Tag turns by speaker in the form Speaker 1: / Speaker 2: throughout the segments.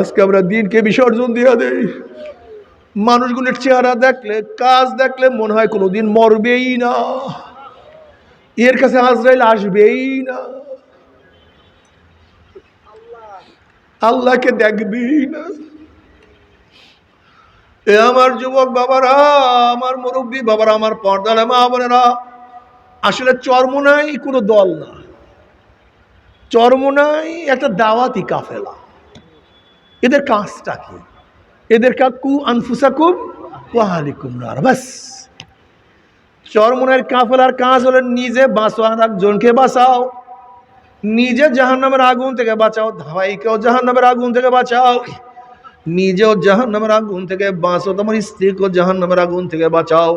Speaker 1: আজকে আমরা দিনকে বিসর্জন দিয়ে দেই। মানুষগুলোর চেহারা দেখলে, কাজ দেখলে মনে হয় কোনোদিন মরবেই না। এর কাছে আজরাইল আসবেই না। আল্লাহকে দেখবেই না। এ আমার যুবক বাবারা, আমার মুরব্বী বাবারা, আমার পর্দার মা বোনেরা, আসলে চরমোনাই কোনো দল না চরমোনাই একটা দাওয়াতি কাফেলা। এদের কাজটা কি? এদের কাকু আনফুসাকুম ওয়াহালিকুম নার। বাস। চরমনের কাফেলার কাজ হলো নিজে বাঁচো আর একজনকে বাঁচাও। নিজে জাহান্নামের আগুন থেকে বাঁচাও ভাইকেও জাহান্নামের আগুন থেকে বাঁচাও। নিজেও জাহান্নামের আগুন থেকে বাঁচো, তোমার স্ত্রীকেও জাহান্নামের আগুন থেকে বাঁচাও।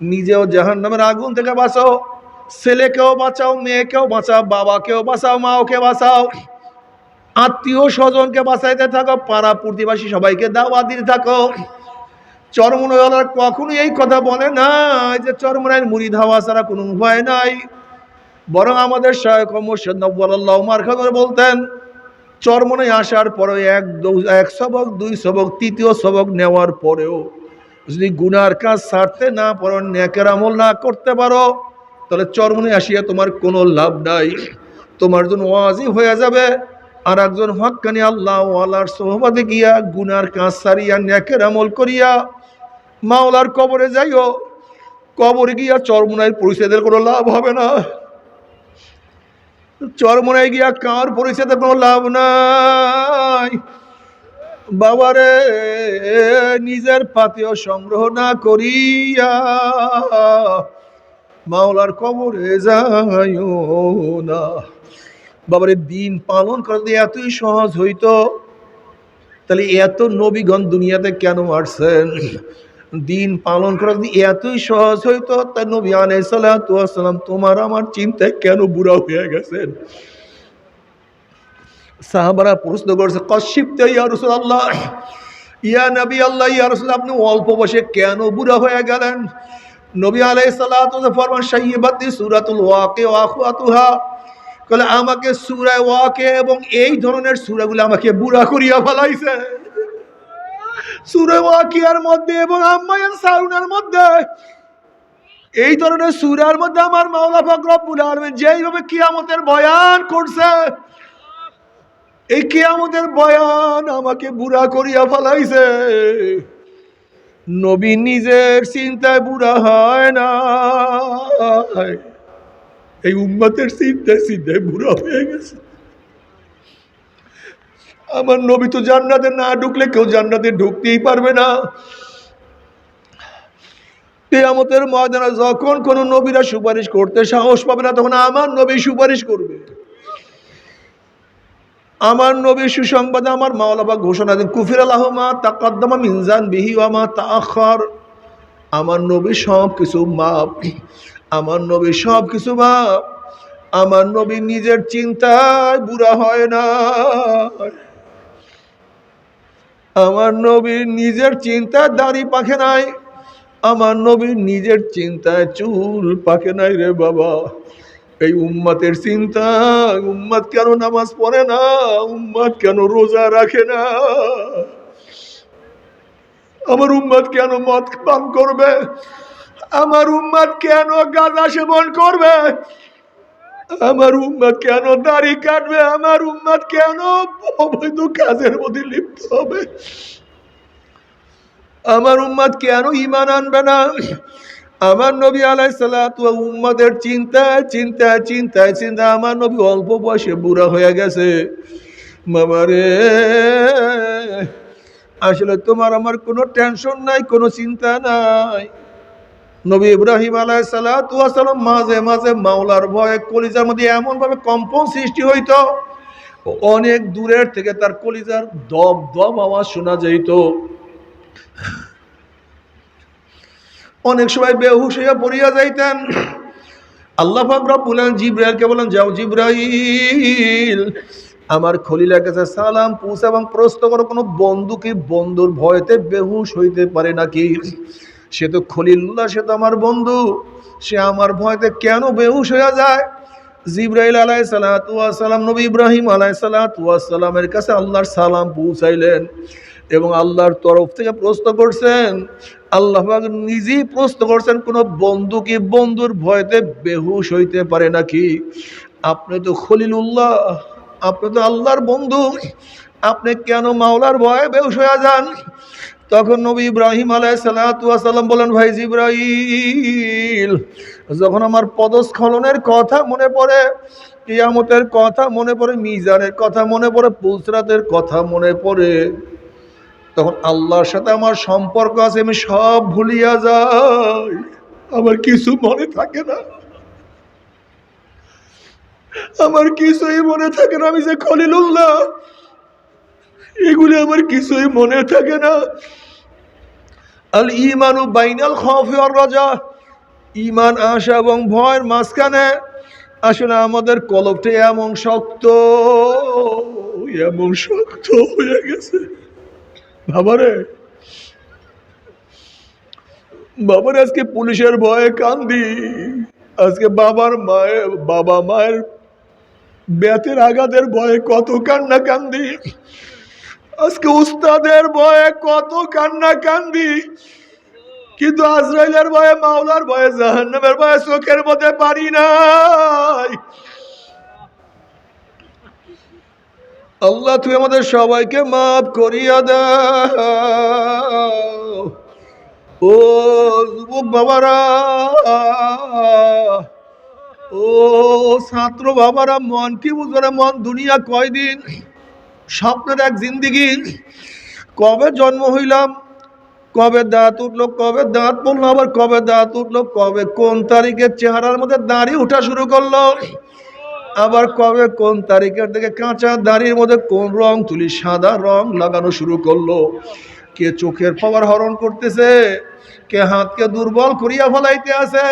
Speaker 1: নিজেও জাহান্নামের আগুন থেকে বাঁচাও। ছেলেকেও বাঁচাও, মেয়েকেও বাঁচাও, বাবাকেও বাঁচাও, মাওকে বাঁচাও। আত্মীয় স্বজনকে বাঁচাইতে থাকো, পাড়া প্রতিবাসী সবাইকে দাওয়া দিতে থাকো। চরমনার কখনো এই কথা বলে না যে চরমনায় মুড়ি ধাওয়া ছাড়া কোনো উপায় নাই। বরং আমাদের শায়ক মুর্শিদ মার্খা করে বলতেন চরমনায় আসার পরে এক এক সবক, দুই সবক, তৃতীয় সবক নেওয়ার পরেও যদি গুনার কাজ ছাড়তে না পারো, নেকের আমল না করতে পারো, তাহলে চরমনে আসিয়া তোমার কোনো লাভ নাই। তোমার জন্য ওয়াজি হয়ে যাবে। আর একজন হক্কানি আল্লাহ আল্লাহর সোহবাদে গিয়া গুনার কাজ সারিয়া ন্যাকের আমল করিয়া মাওলার কবরে যাইও। কবরে গিয়া চরমনায় পরিচয়দের কোনো লাভ হবে না। চরমনায় গিয়া কার পরিচয়তে কোনো লাভ নাই? বাবারে, নিজের পাতেও সংগ্রহ না করিয়া মাওলার কবরে যাইও না। বাবারে দিন পালন করা এতই সহজ হইতো। তাহলে এত নবীগণ দুনিয়াতে কেন আসছেন? দিন পালন করা এতই সহজ হইতো। নবী তোমার আমার চিন্তায় কেন বুড়া হয়ে গেছেন? সাহাবারা প্রশ্ন করছে কশিপতে ইয়া আল্লাহ ইয়া নবী আল্লাহ ইয়া রসুল, আপনি অল্প বসে কেন বুড়া হয়ে গেলেন? নবী আলাই সাল্লাহ ফরমান সাইবাতি সুরাতুল ওয়াকে ওয়াকুয়াতুহা কলে আমাকে সুরায় ওয়াকে এবং এই ধরনের সুরাগুলো আমাকে বুড়া করিয়া ফেলাইছে। সুরে ওয়াকিয়ার মধ্যে এবং আম্মায়ান সাউনের মধ্যে। এই ধরনের সুরার মধ্যে আমার মাওলা পাক রব্বুল আলামিন যেইভাবে কিয়ামতের বয়ান করছে, এই কিয়ামতের বয়ান আমাকে বুড়া করিয়া ফেলাইছে। নবী নিজের চিন্তায় বুড়া হয় না এই উম্মতের চিন্তায় চিন্তায় বুড়া হয়ে গেছে। আমার নবী তো জান্নাতে না ঢুকলে কেউ জান্নাতে ঢুকতেই পারবে না। কেয়ামতের ময়দানে যখন কোনো নবীরা সুপারিশ করতে সাহস পাবে না, তখন আমার নবী সুপারিশ করবে। আমার নবীর সুসংবাদ আমার মাওলাবা ঘোষণা দিন, কুফির আল্লাহমা তাকাদ্দামা মিনজান বিহি ওয়ামা তাআখার। আমার নবী সব কিছু মাপ আমার নবী সব কিছু মাপ আমার নবী নিজের চিন্তায় বুড়া হয় না। আমার নবীর নিজের চিন্তায় দাড়ি পাখে নাই, আমার নবীর নিজের চিন্তায় চুল পাকে নাই রে বাবা। এই উম্মাতের চিন্তা উম্মাদ কেন নামাজ পড়ে না উম্মাদ কেন রোজা রাখে না? আমার উম্মাদ কেন মদ পান করবে? আমার উম্মাদ কেন গাঁজা সেবন করবে? আমার উম্মাদ কেন দাড়ি কাটবে? আমার উম্মাদ কেন অবৈধ কাজের মধ্যে লিপ্ত হবে? আমার উম্মাদ কেন ইমান আনবে না? আমার নবী আলাই সালাতু উম্মাদের চিন্তায় চিন্তায় চিন্তায় চিন্তা আমার নবী অল্প বয়সে বুড়া হয়ে গেছে। মামারে আসলে তোমার আমার কোনো টেনশন নাই, কোনো চিন্তা নাই। নবী ইব্রাহিম আলাই সালাম মাঝে মাঝে মাওলার ভয়ে কলিজার মধ্যে এমনভাবে কম্পন সৃষ্টি হইত অনেক দূরের থেকে তার কলিজার দব দব আওয়াজ শোনা যাইত। অনেক সময় বেহুশ হইয়া পড়িয়া যাইতেন। আল্লাহ ফাকরব বলেন জিব্রাইলকে বলেন, যাও জিব্রাইল, আমার খলিলের কাছে সালাম পুষ এবং প্রশ্ন করো, কোনো বন্ধু কি বন্ধুর ভয়তে বেহুশ হইতে পারে নাকি? সে তো খলিল্লাহ সে তো আমার বন্ধু। সে আমার ভয়তে কেন বেহুশ হয়ে যায়? জিব্রাইল আলাই সালাম নবী ইব্রাহিম আলাই সালামের কাছে আল্লাহর সালাম পৌঁছাইলেন এবং আল্লাহর তরফ থেকে প্রশ্ন করছেন, আল্লাহ নিজেই প্রশ্ন করছেন, কোন বন্ধু কি বন্ধুর ভয়তে বেহুশ হইতে পারে নাকি? আপনি তো খলিলুল্লাহ, আপনি তো আল্লাহর বন্ধু, আপনি কেন মাওলার ভয়ে বেহুশ হয়ে যান? তখন নবী ইব্রাহিম আলাই সালাম বলেন, ভাই জিব্রাইল, যখন আমার পদস্খলনের কথা মনে পড়ে, কিয়ামতের কথা মনে পড়ে, মিজানের কথা মনে পড়ে পুলসরাতের কথা মনে পড়ে, তখন আল্লাহর সাথে আমার সম্পর্ক আছে, আমি সব ভুলিয়া যাই। আমার কিছু মনে থাকে না। আমার কিছুই মনে থাকে না। আমি যে খলিলুল্লাহ এগুলি আমার কিছুই মনে থাকে না। আল ইমানু বাইনাল খফি আর রাজা। ইমান আশা এবং ভয়ের মাঝখানে আসলে আমাদের কলবটা এমন শক্ত এমন শক্ত হয়ে গেছে। বাবারে, বাবার, আজকে পুলিশের ভয়ে কান্দি। আজকে বাবার মায়ের, বাবা মায়ের ব্যাতের আঘাতের ভয়ে কত কান্না কান্দি আজকে উস্তাদের ভয়ে কত কান্না কান্দি। কিন্তু আজরাইলের ভয়ে, মাওলার ভয়ে, জাহান্নামের ভয়ে চোখের মধ্যে পারি নাই। আল্লাহ তুই আমাদের সবাইকে মাফ করিয়া দাও। ও যুবক বাবারা, ও ছাত্র বাবারা, মন কি বুঝবে মন দুনিয়া কয়দিন স্বপ্নের এক জিন্দিগি। কবে জন্ম হইলাম? কবে দাঁত উঠল? কবে দাঁত পড়ল? আবার কবে দাঁত উঠল? কবে কোন তারিখে চেহারার মধ্যে দাড়ি উঠা শুরু করল? আবার কবে কোন তারিখের থেকে কাঁচা দাড়ির মধ্যে কোন রং তুলি সাদা রং লাগানো শুরু করল? কে চোখের পাওয়ার হরণ করতেছে? কে হাতকে দুর্বল করিয়া ফেলাইতে আছে?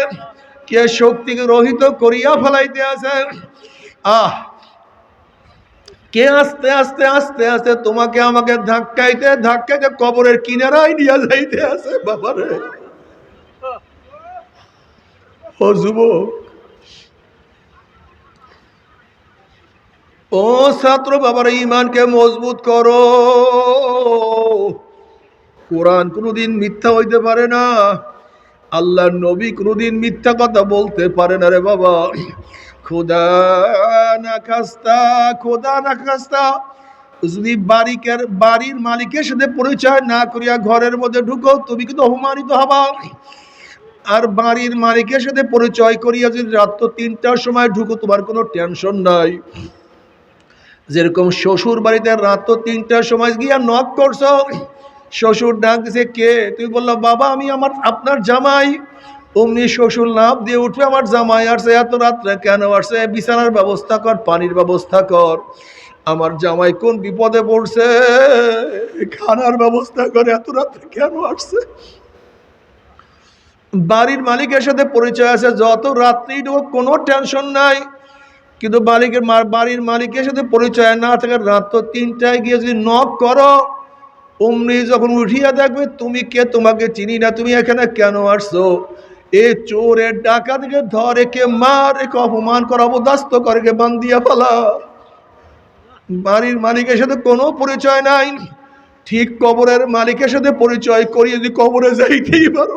Speaker 1: কে শক্তিকে রহিত করিয়া ফেলাইতে আছে? আহ কে আস্তে আস্তে আস্তে আস্তে তোমাকে আমাকে ধাক্কাইতে ধাক্কাইতে কবরের কিনারায় নিয়ে যাইতে আছে, বাবারে। ও যুবক। ও ছাত্র বাবার ইমানকে মজবুত করো। কোরআন কোনোদিন মিথ্যা হইতে পারে না। আল্লাহ নবী কোনোদিন মিথ্যা কথা বলতে পারে না রে বাবা। খোদা না খাস্তা খোদা যদি বাড়িকের বাড়ির মালিকের সাথে পরিচয় না করিয়া ঘরের মধ্যে ঢুকো, তুমি কিন্তু অপমানিত হবা। আর বাড়ির মালিকের সাথে পরিচয় করিয়া যদি রাত্র তিনটার সময় ঢুকো, তোমার কোনো টেনশন নাই। যেরকম শ্বশুর বাড়িতে রাত তিনটার সময় গিয়া নক করছ, শ্বশুর ডাক দিছে, কে? তুই বলল, বাবা, আমি আমার, আপনার জামাই। অমনি শ্বশুর লাভ দিয়ে উঠবে আমার জামাই আসছে এত রাত্রে কেন আসছে বিছানার ব্যবস্থা কর, পানির ব্যবস্থা কর। আমার জামাই, কোন বিপদে পড়ছে? খানার ব্যবস্থা করে, এত রাত্রে কেন আসছে? বাড়ির মালিকের সাথে পরিচয় আছে, যত রাত্রি কোনো টেনশন নাই। কিন্তু মালিকের বাড়ির মালিকের সাথে পরিচয় না থাকে রাত তো তিনটায় গিয়ে যদি নক করো। অমনি যখন উঠিয়া দেখবে, তুমি কে? তোমাকে চিনি না, তুমি এখানে কেন আসছো? এ চোরের ডাকা থেকে ধরে কে মারে, কে অপমান করা অবদাস্ত করে, কে বান্দিয়া ফেলা। বাড়ির মালিকের সাথে কোনো পরিচয় নাই। ঠিক কবরের মালিকের সাথে পরিচয় করিয়ে যদি কবরে যাইতেই পারো।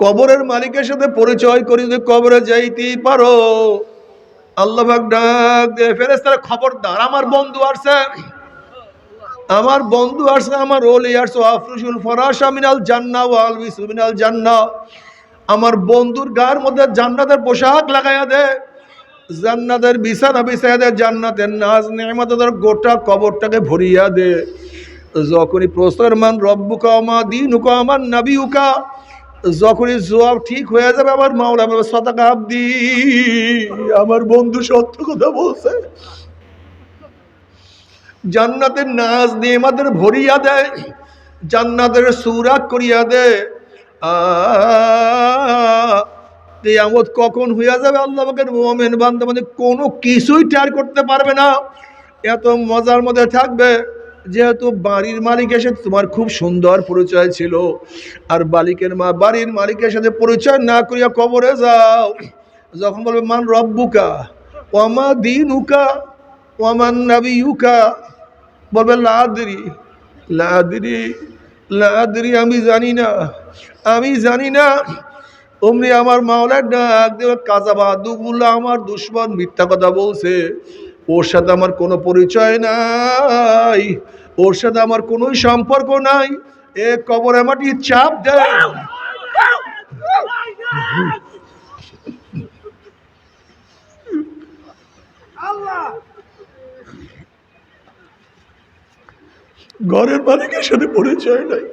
Speaker 1: কবরের মালিকের সাথে পরিচয় করি, যদি কবরে যাইতেই পারো। আল্লাহ ডাক দে ফেরেস্তারা খবরদার, আমার বন্ধু আসছে। আমার বন্ধু আসছে, আমার ওলি আসছে আফরুসুল ফরাসা মিনাল জান্না ও আলবিসু মিনাল জান্না। আমার বন্ধুর গার মধ্যে জান্নাতের পোশাক লাগাইয়া দে। জান্নাতের বিছানা বিছাইয়া দে, জান্নাতের নাজ নেমাতের গোটা কবরটাকে ভরিয়া দে। যখনই প্রস্তর মান রব্বুকা আমা দিন উকা আমার নাবি উকা যখনই জবাব ঠিক হয়ে যাবে আমার মাওলা সতাকা আব্দি। আমার বন্ধু সত্য কথা বলছে। জান্নাতের নাচ দিয়ে আমাদের ভরিয়া দেয়, জান্নাতের সুরাক করিয়া দেয়। আমদ কখন হইয়া যাবে আল্লাহ পাকের মোমেন বান্ধব মানে কোনো কিছুই টের করতে পারবে না। এত মজার মধ্যে থাকবে, যেহেতু বাড়ির মালিকের সাথে তোমার খুব সুন্দর পরিচয় ছিল। আর বালিকের মা, বাড়ির মালিকের সাথে পরিচয় না করিয়া কবরে যাও। যখন বলবে, মান রব্বুকা ওয়ামা দিন উকা ওয়ামান নাবি উকা বলবে লাদরি লাদরি লাদরি আমি জানি না, আমি জানি না। অমনি আমার মাওলার ডাক দেবে কাজা বাহাদুগুল্লা আমার দুশ্মন মিথ্যা কথা বলছে। ওর সাথে আমার কোনো পরিচয় নাই, ওর সাথে আমার কোনো সম্পর্ক নাই। এ কবরে মাটি চাপ দেয় ঘরের মালিকের সাথে পরিচয় নাই।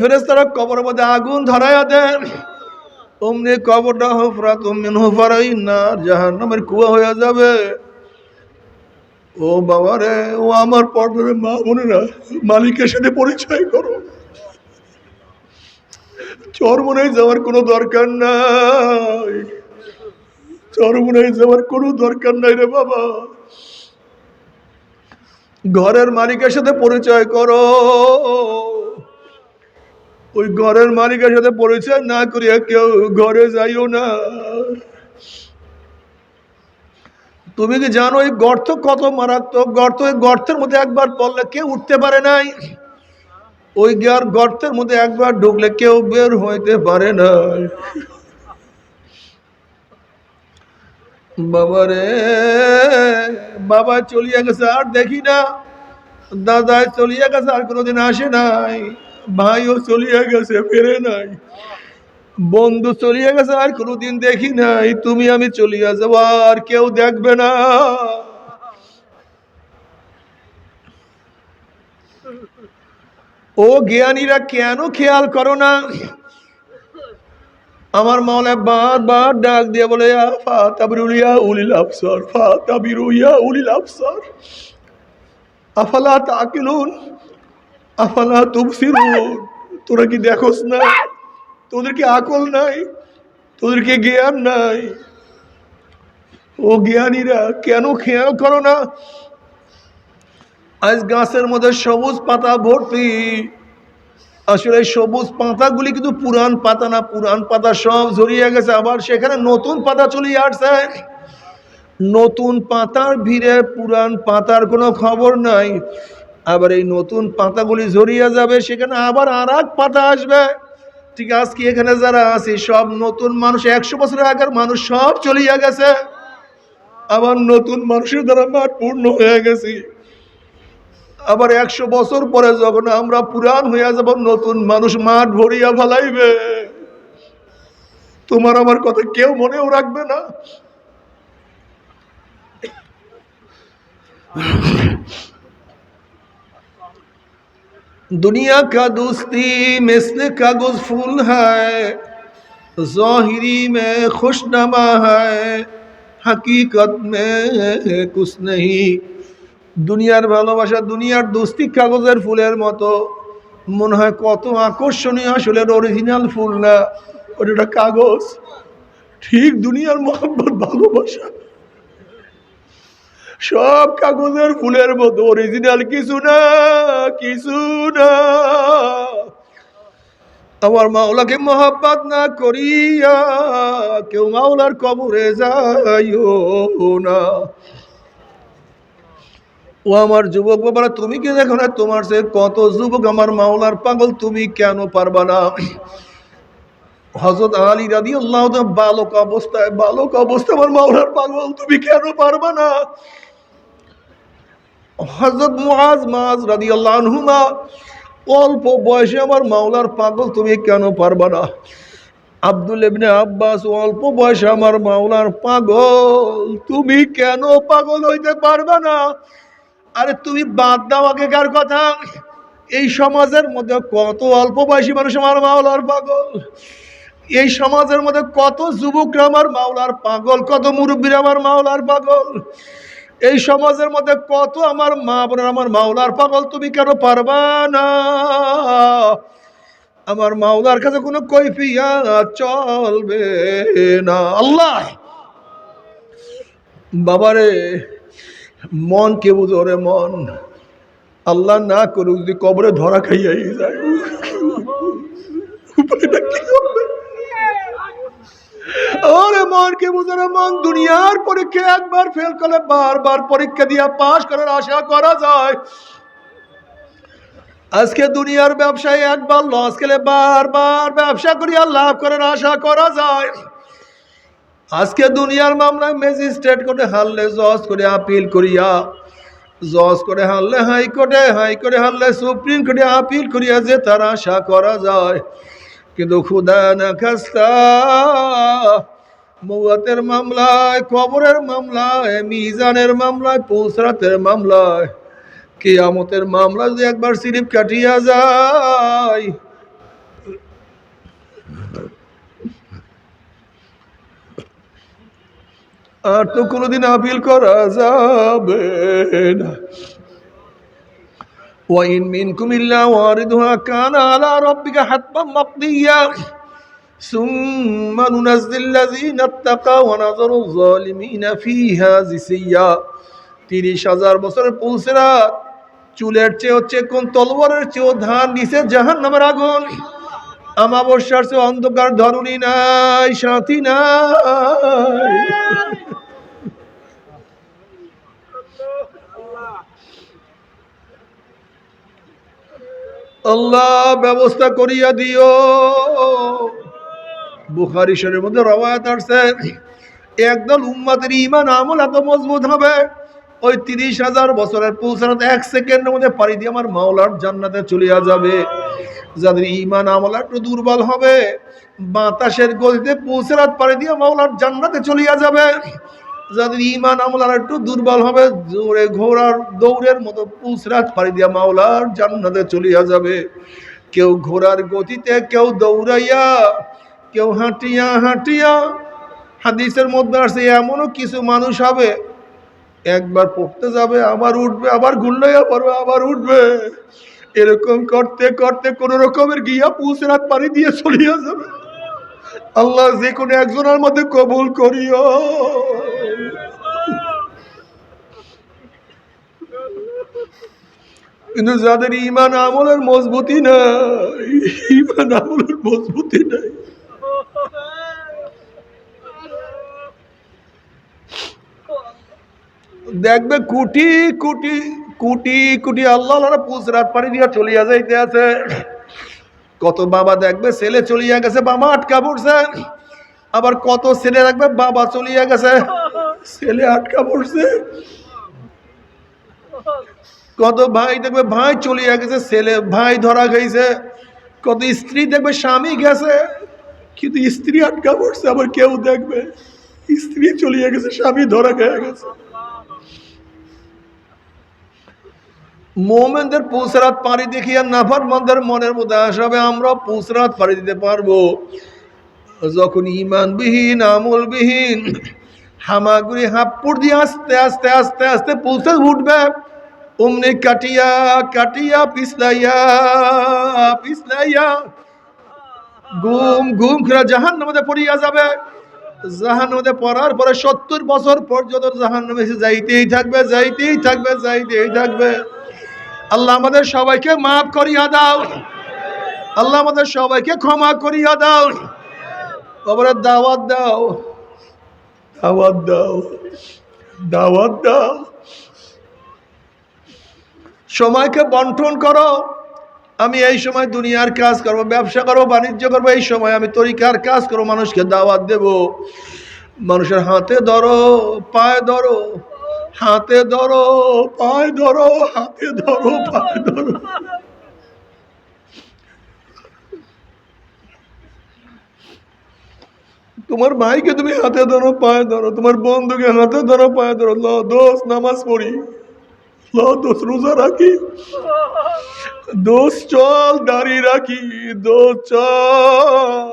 Speaker 1: ফেরেস্তারা কবরের মধ্যে আগুন ধরাইয়া দেন। অমনি কবরটা হফরা তুমিন হফারাই না জাহান নামের কুয়া হয়ে যাবে। ও বাবা রে ও আমার পর্বের মা বোনেরা, মালিকের সাথে পরিচয় করো। চরমনায় যাওয়ার কোনো দরকার নাই। চরমনায় যাওয়ার কোনো দরকার নাই রে বাবা। ঘরের মালিকের সাথে পরিচয় করো। ওই ঘরের মালিকের সাথে পরিচয় না করিয়া কেউ ঘরে যাইও না। তুমি কি জানো এই গর্ত কত মারাত্মক? গর্ত ওই গর্তের মধ্যে একবার পড়লে কেউ উঠতে পারে নাই? ওই গিয়ার গর্তের মধ্যে একবার ঢুকলে কেউ বের হইতে পারে না। বাবা রে বাবা চলিয়া গেছে, আর দেখি না। দাদাই চলিয়া গেছে, আর কোনোদিন আসে নাই। ভাইও চলিয়া গেছে, ফেরে নাই। বন্ধু চলিয়া গেছে, আর কোনোদিন দেখি নাই। তুমি আমি চলিয়া যাব, আর কেউ দেখবে না। ও জ্ঞানীরা কেন খেয়াল করো না? আমার মাওলা বারবার ডাক দিয়ে বলে "ইয়া ফাতাবিরুলিয়া উলিল আফসার ফাতাবিরুইয়া উলিল আফসার আফালা তাকিলুন? আফালা তুবসিরুন? তোরা কি দেখোস না? তোদের কি আকল নাই? তোদের কি জ্ঞান নাই? ও জ্ঞানীরা, কেন খেয়াল করো না? আজ গাছের মধ্যে সবুজ পাতা ভর্তি। আসলে সবুজ পাতাগুলি কিন্তু পুরান পাতা না, পুরান পাতা সব ঝরিয়ে গেছে। আবার সেখানে নতুন পাতা চলে আসছে। নতুন পাতার ভিড়ে পুরান পাতার কোনো খবর নাই। আবার এই নতুন পাতাগুলি ঝরিয়ে যাবে, সেখানে আবার আর পাতা আসবে। ঠিক আজকে এখানে যারা আছে, সব নতুন মানুষ, একশো বছরের আগের মানুষ সব চলিয়া গেছে। আবার নতুন মানুষের দ্বারা মাঠ পূর্ণ হয়ে গেছি। আবার একশো বছর পরে যখন আমরা পুরান হইয়া যাব নতুন মানুষ মাঠ ভরিয়া ফেলাইবে তোমার আমার কথা কেউ মনেও রাখবে না दुनिया का दोस्ती मिसल कागज फूल है ज़ाहिरी में खुशनमा है हकीकत में कुछ नहीं দুনিয়ার ভালোবাসা, দুনিয়ার দোস্তি কাগজের ফুলের মতো। মনে হয় কত আকর্ষণীয় আসলে অরিজিনাল ফুল না, ওটা কাগজ। ঠিক দুনিয়ার মোহাম্মত ভালোবাসা। সব কাগজের ফুলের মতো অরিজিনাল কিছু না কিছু না। আমার মাওলাকে মহাব্বাত না করিয়া কেউ মাওলার কবরে যাইও না। ও আমার যুবক বাবারা, তুমি কি দেখো না তোমার সে কত যুবক? আমার মাওলার পাগল, তুমি কেন পারবা না? হজরত আলী রাদি আল্লাহ বালক অবস্থায় বালক অবস্থায় আমার মাওলার পাগল, তুমি কেন পারবা না? হজরত মুআজ মাজ রাদি আল্লাহ অল্প বয়সে আমার মাওলার পাগল, তুমি কেন পারবা না? আব্দুল ইবনে আব্বাস, অল্প বয়সে আমার মাওলার পাগল, তুমি কেন পাগল হইতে পারবা না? আরে তুমি বাদ দাও আগেকার কথা। এই সমাজের মধ্যে কত অল্প বয়সী মানুষ আমার মাওলার পাগল। এই সমাজের মধ্যে কত যুবকরা আমার মাওলার পাগল, কত মুরব্বীরা আমার মাওলার পাগল। এই সমাজের মধ্যে কত আমার মা বোনের আমার মাওলার পাগল, তুমি কেন পারবা না? আমার মাওলার কাছে কোনো কৈফিয়া চলবে না। আল্লাহ! বাবারে মন কে বুঝো রে মন। আল্লাহ না করুক, যদি কবরে ধরা খাইয়াই যায়। ওরে মন কে বুঝো মন দুনিয়ার পরীক্ষা একবার ফেল করলে বারবার পরীক্ষা দিয়া পাশ করার আশা করা যায়। আজকে দুনিয়ার ব্যবসায় একবার লস গেলে বারবার ব্যবসা করিয়া লাভ করার আশা করা যায়। আজকে দুনিয়ার মামলায় ম্যাজিস্ট্রেট কোর্টে হারলে জজ করে আপিল করিয়া, জজ করে হারলে হাইকোর্টে হাইকোর্টে হারলে সুপ্রিম কোর্টে আপিল করিয়া যে তার আশা করা যায়। কিন্তু খুদা না খাস্তা, মৌয়াতের মামলায়, কবরের মামলায়, মিজানের মামলায় পৌসরাতের মামলায়, কেয়ামতের মামলা যদি একবার সিরিপ কাটিয়া যায় আর তো কোনোদিন আপিল করা যাবে না وإن منكم إلا واردها كان على ربك حتما مقضيا ثم ننزل الذين اتقوا ونذر الظالمين فيها جثيا তিরিশ হাজার বছরের পৌঁছরাত চুলের চেয়ে হচ্ছে কোন তলবারের চেয়েও ধান নিচে জাহান নামের আগুন আমাবস্যার চেয়ে অন্ধকার ধরুনি নাই সাথী নাই আল্লাহ ব্যবস্থা করিয়া দিও। বুখারি শরীর মধ্যে রবায়াত আসছে, একদল উম্মাদের ইমান আমল এত মজবুত হবে, ওই তিরিশ হাজার বছরের পৌঁছানো এক সেকেন্ডের মধ্যে পাড়ি দিয়ে আমার মাওলার জান্নাতে চলিয়া যাবে। যাদের ইমান আমল একটু দুর্বল হবে, বাতাসের গতিতে পৌঁছারাত পাড়ি দিয়ে মাওলার জান্নাতে চলিয়া যাবে। যাদের ইমান আমল আর একটু দুর্বল হবে, জোরে ঘোড়ার দৌড়ের মতো পুসরাত পাড়ি দিয়া মাওলার জান্নাতে চলিয়া যাবে। কেউ ঘোড়ার গতিতে, কেউ দৌড়াইয়া, কেউ হাঁটিয়া হাঁটিয়া, হাদিসের মধ্যে আসছে এমনও কিছু মানুষ হবে, একবার পড়তে যাবে, আবার উঠবে, আবার ঘুরলাইয়া পড়বে আবার উঠবে। এরকম করতে করতে কোন রকমের গিয়া পুসরাত পাড়ি দিয়ে চলিয়া যাবে। আল্লাহ যে কোনো একজনের মধ্যে কবুল করিও। কিন্তু যাদের ইমান আমলের মজবুতি নাই ইমান আমলের মজবুতি নাই। দেখবে কোটি কোটি কোটি কোটি আল্লাহ পুষ রাত পানি দিয়া চলিয়া যাইতে আছে। কত বাবা দেখবে ছেলে চলিয়া গেছে, বাবা আটকা পড়ছে। আবার কত ছেলে দেখবে বাবা চলিয়া গেছে, ছেলে আটকা পড়ছে। কত ভাই দেখবে, ভাই চলিয়া গেছে, ছেলে, ভাই ধরা গেছে কত স্ত্রী দেখবে, স্বামী গেছে, কিন্তু স্ত্রী আটকা পড়ছে, আবার কেউ দেখবে, স্ত্রী চলিয়া গেছে, স্বামী ধরা গেছে গেছে। মোমেনদের পুসরাত পাড়ি দেখিয়া নাফার মন্দের মনের মধ্যে আসবে আমরা পুসরাত পাড়ি দিতে পারব। যখন ইমানবিহীন, আমলবিহীন, হামাগুড়ি হাপ্পুর দিয়ে আস্তে আস্তে আস্তে আস্তে পৌঁছে উঠবে অমনি কাটিয়া কাটিয়া, পিছলাইয়া পিছলাইয়া। ঘুম ঘুম করে জাহান নামে পড়িয়া যাবে। জাহান নামে পড়ার পরে সত্তর বছর পর্যন্ত জাহান নামে যাইতেই থাকবে যাইতেই থাকবে যাইতেই থাকবে। আল্লাহ আমাদের সবাইকে মাফ করিয়া দাও। আল্লাহ আমাদের সবাইকে ক্ষমা করিয়া দাও। কবরের দাওয়াত দাও। দাওয়াত দাও। দাওয়াত দাও। সময়কে বন্টন করো। আমি এই সময় দুনিয়ার কাজ করব, ব্যবসা করব, বাণিজ্য করব, এই সময় আমি তরিকার কাজ করব, মানুষকে দাওয়াত দেব। মানুষের হাতে ধরো, পায়ে ধরো, হাতে ধরো, পায়ে ধরো, হাতে ধরো, পায়ে ধরো। তোমার ভাইকে তুমি হাতে ধরো, পায়ে ধরো, তোমার বন্ধুকে হাতে ধরো, পায়ে ধরো। দোষ, নামাজ পড়ি। দোষ রোজা রাখি। দোষ চল, দাড়ি রাখি, দোষ চল।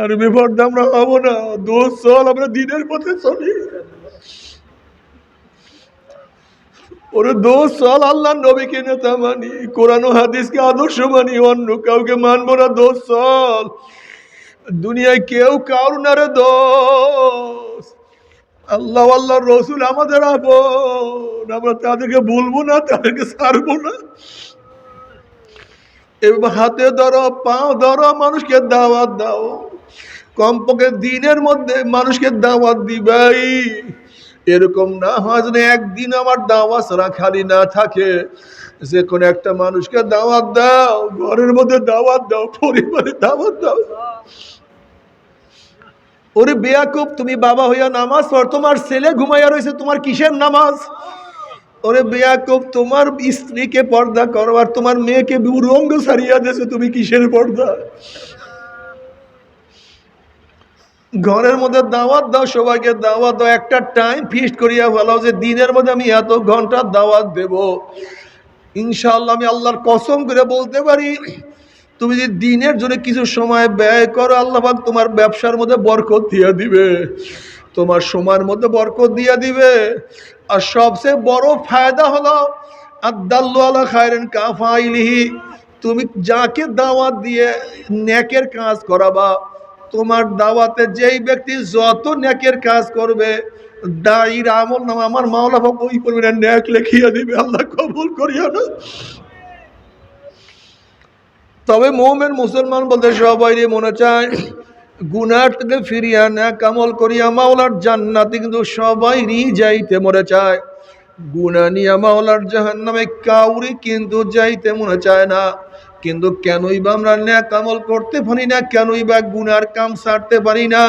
Speaker 1: আর বিপর্দা আমরা হব না, দোষ চল, আমরা দিনের পথে চলি। ওরে দোষ চল আল্লাহ নবীকে নেতা মানি, কোরআন হাদিসকে আদর্শ মানি, অন্য কাউকে মানবো না, দোষ চল। দুনিয়ায় কেউ কারু না রে দোষ। আল্লাহ আল্লাহ, রসুল আমাদের আপন। আমরা তাদেরকে বলব না, তাদেরকে ছাড়বো না। এবার হাতে ধরো, পাও ধরো, মানুষকে দাওয়াত দাও। কমপক্ষে দিনের মধ্যে মানুষকে দাওয়াত দিবাই। এরকম না হয় যেন একদিন আমার দাওয়া ছাড়া খালি না থাকে। যে কোনো একটা মানুষকে দাওয়াত দাও, ঘরের মধ্যে দাওয়াত দাও, পরিবারে দাওয়াত দাও। ওরে বেয়াকুব, তুমি বাবা হইয়া নামাজ পড়, তোমার ছেলে ঘুমাইয়া রয়েছে তোমার কিসের নামাজ? ওরে বেয়াকুব, তোমার স্ত্রীকে পর্দা করো আর তোমার মেয়েকে রঙ্গ সারিয়া দিয়েছে তুমি কিসের পর্দা? ঘরের মধ্যে দাওয়াত দাও, সবাইকে দাওয়াত দাও, একটা টাইম ফিক্সড করিয়া বলাও যে দিনের মধ্যে আমি এত ঘণ্টা দাওয়াত দেব। ইনশাআল্লাহ আমি আল্লাহর কসম করে বলতে পারি তুমি যদি দিনের জন্য কিছু সময় ব্যয় করো আল্লাহবাক তোমার ব্যবসার মধ্যে বরকত দিয়ে দিবে। তোমার সময়ের মধ্যে বরকত দিয়ে দিবে। আর সবচেয়ে বড় ফায়দা হলো, আদাল্লু আলা খায়রেন কাফাইলিহি, তুমি যাকে দাওয়াত দিয়ে নেকের কাজ করাবা, তোমার দাওয়াতে যেই ব্যক্তি যত নেকের কাজ করবে, দায়ীর আমল নাম, আমার মাওলা বাবা ওই করবে না ন্যাক লেখিয়া দিবে, আল্লাহ কবুল করিয়া না। তবে মোমেন মুসলমান বলতে সবাই মনে চায়, গুনার থেকে ফিরিয়া না কামল করিয়া মাওলার জান্নাতে কিন্তু সবাইরই যাইতে মনে চায়। গুনা নিয়া মাওলার জাহান নামে কাউরি কিন্তু যাইতে মনে চায় না। কিন্তু কেনই বা আমরা ন্যাক আমল করতে পারি না, কেনই বা গুনার কাম সারতে পারি না।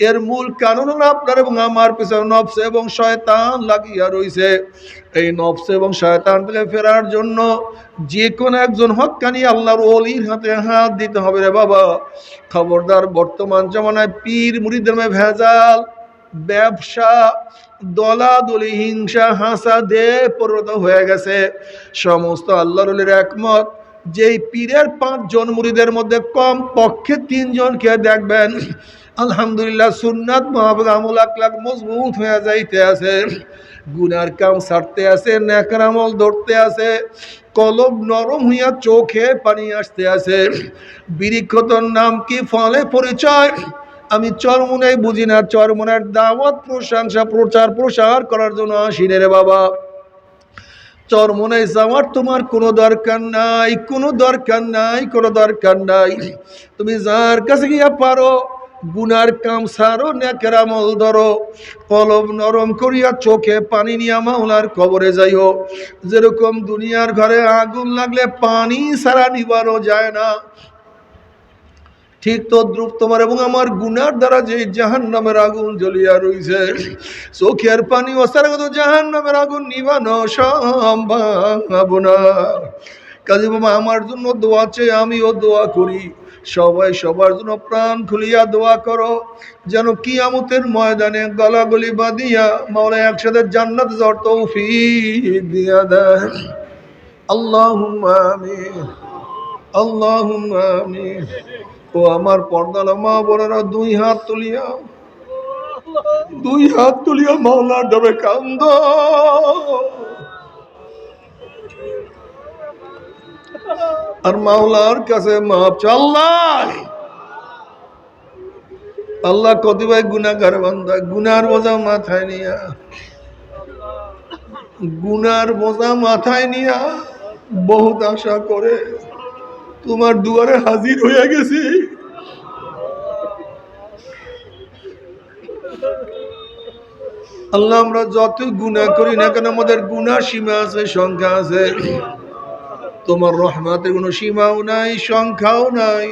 Speaker 1: এর মূল কারণ হলো আপনার এবং আমার পিছনে নফস এবং শয়তান লাগিয়া রইছে। এই নফস এবং শয়তান থেকে ফেরার জন্য যে কোনো একজন হক্কানি আল্লাহর অলির হাতে হাত দিতে হবে রে বাবা। খবরদার, বর্তমান জমানায় পীর মুড়িদের ভেজাল, ব্যবসা, দলাদলি, হিংসা, হাসা দে পরিণত হয়ে গেছে। সমস্ত আল্লাহর একমত, যেই পীরের পাঁচজন মুড়িদের মধ্যে কম পক্ষে তিনজনকে দেখবেন। আলহামদুলিল্লাহ, সুন্নাত মহাবুদ আমল আকলাক মজবুত হয়ে যাইতে আছে। গুনার কাম ছাড়তে আছে, নেকার আমল ধরতে আছে কলম নরম হইয়া চোখে পানি আসতে আছে। বিরিক্ষতর নাম কি ফলে পরিচয়? আমি চরমুনাই বুঝি না, চরমুনার দাওয়াত, প্রশংসা, প্রচার, প্রসার করার জন্য আসি রে বাবা। চরমনে যাওয়ার তোমার কোনো দরকার নাই, কোনো দরকার নাই, কোনো দরকার নাই। তুমি যার কাছে গিয়া পারো গুনার কাম সারো নেকের আমল ধরো, কলম নরম করিয়া চোখে পানি নিয়া মাওলার কবরে যাই যাইও। যেরকম দুনিয়ার ঘরে আগুন লাগলে পানি সারা নিবারও যায় না। ঠিক তো তদ্রুপ তোমার এবং আমার গুনার দ্বারা যে জাহান নামের আগুন জ্বলিয়া রইছে, চোখের পানি অসারগত জাহান নামের আগুন নিবানো সম্ভব না। কাজী বাবা, আমার জন্য দোয়া চেয়ে আমিও দোয়া করি। সবাই সবার জন্য প্রাণ খুলিয়া দোয়া করো। যেন কিয়ামতের ময়দানে গলাগলি বাঁধিয়া মাওলা একসাথে জান্নাত যাওয়ার তৌফিক দিয়া দেয়। আল্লাহুম্মা আমিন আল্লাহুম্মা আমিন। ও আমার পর্দালা মা বোনেরা, দুই হাত তুলিয়া, দুই হাত তুলিয়া মাওলার ডবে কান্দ। আর মাওলার কাছে মাপ আল্লাহ! আল্লাহ কতিবাই গুনাগার বান্দা গুনার বোঝা মাথায় নিয়া। গুনার বোঝা মাথায় নিয়া বহুত আশা করে তোমার দুয়ারে হাজির হয়ে গেছি। আল্লাহ, আমরা যত গুণা করি না কেন, আমাদের গুণা সীমা আছে, সংখ্যা আছে। তোমার রহমাতের কোনো সীমাও নাই, সংখ্যাও নাই।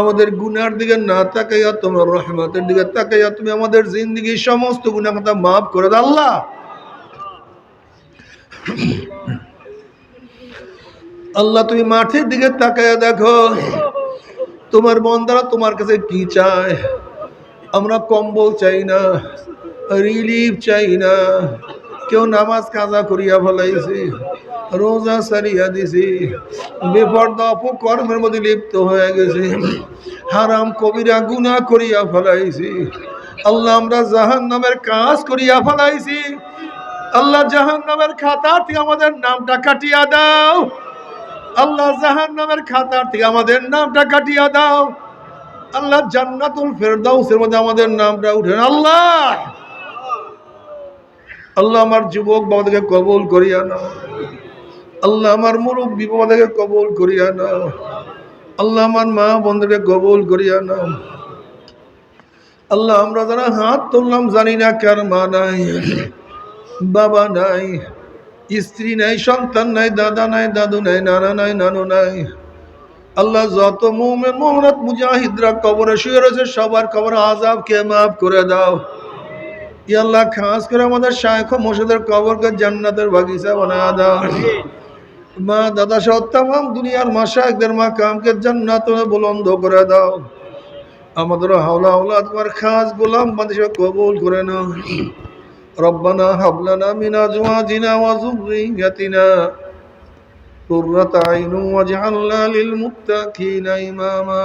Speaker 1: আমাদের গুনার দিকে না তাকাইয়া তোমার রহমতের দিকে তাকাইয়া তুমি আমাদের জিন্দগির সমস্ত গুণা কথা মাফ করে দাও, আল্লাহ। আল্লাহ, তুমি মাঠের দিকে তাকাইয়া দেখো, তোমার বন্দারা তোমার কাছে কি চায়? আমরা কম্বল চাই না, রিলিফ চাই না, কেউ নামাজ কাজা করিয়া ফেলাইছি। রোজা সারিয়া দিছি। বেপর্দা অপকর্মের মধ্যে লিপ্ত হয়ে গেছি। হারাম কবিরা গুনা করিয়া ফেলাইছি। আল্লাহ আমরা জাহান নামের কাজ করিয়া ফেলাইছি। আল্লাহ জাহান নামের খাতার থেকে আমাদের নামটা কাটিয়া দাও। আল্লাহ জাহান নামের খাতার থেকে আমাদের নামটা কাটিয়া দাও। আল্লাহ জান্নাতুল ফেরদাউসের মধ্যে আমাদের নামটা উঠেন আল্লাহ! আল্লাহ আমার যুবক বাবাদেরকে কবুল করিয়া নাও। আল্লাহ আমার মুরব্বী বাবাদেরকে কবল করিয়া নাও। আল্লাহ আমার মা বন্ধুকে কবল করিয়া নাও। আল্লাহ, আমরা যারা হাত তুললাম জানি না কার মা নাই, বাবা নাই, স্ত্রী নাই, সন্তান নাই, দাদা নাই, দাদু নাই, নানা নাই, নানু নাই। আল্লাহ, যত মোমেন মোহনাত মুজাহিদরা কবরে শুয়ে রয়েছে, সবার কবর আজাব কে মাফ করে দাও। ই আল্লাহ, খাস করে আমাদের শায়খ মসজিদের কবরকে জান্নাতের বাগিচা বানা দাও। মা দাদা সহ তাম দুনিয়ার মা শায়কদের মা কামকে জান্নাত বুলন্দ করে দাও আমাদের হাওলা হাওলা তোমার খাস গোলাম বাদিসা কবুল করে নাও ربنا هب لنا من ازواجنا وذريتنا قرة عين واجعلنا للمتقين اماما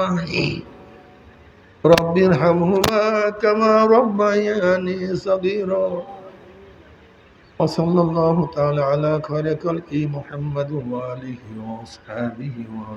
Speaker 1: رب ارحمهما كما ربياني صغيرا وصلى الله تعالى على خير خلقه محمد وآله وأصحابه وسلم.